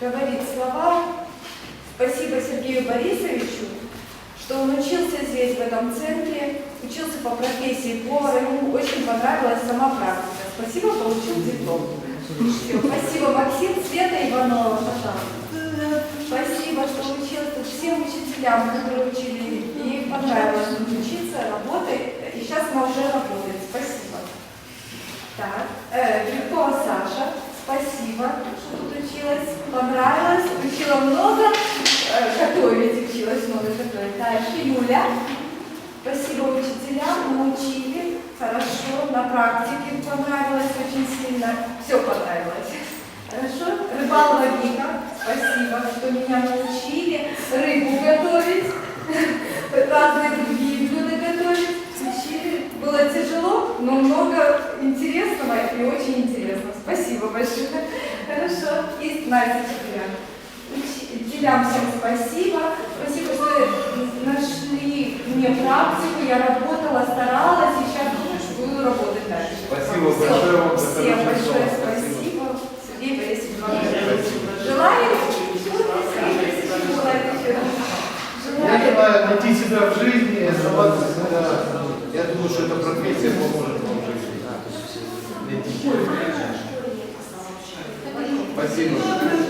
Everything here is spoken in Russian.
говорит слова «Спасибо Сергею Борисовичу, что он учился здесь, в этом центре, учился по профессии повара, ему очень понравилась сама практика. Спасибо, получил диплом». Всё, Спасибо, Максим Света Иванова, пожалуйста. Спасибо, что учился всем учителям, которые учили. Ей понравилось учиться, спасибо, что тут училась. Понравилось, учила много, э, готовить училась много готовить. Дальше Юля. Спасибо учителям, научили. Хорошо, на практике понравилось очень сильно. Все понравилось. Хорошо. Рыбалова Вика, спасибо, что меня научили рыбу готовить, разные другие блюда готовить. Учили. Было тяжело, но много интересного и очень интересно. Спасибо большое. Хорошо. И Настя. Учителям всем спасибо. Спасибо, что нашли мне практику, я работала, старалась, и сейчас буду работать дальше. Спасибо Всё. большое вам Всем большое спасибо. Сергей Борисович Иванович. Желаю. Я Желаю. желаю найти себя в жизни, оставаться Спасибо.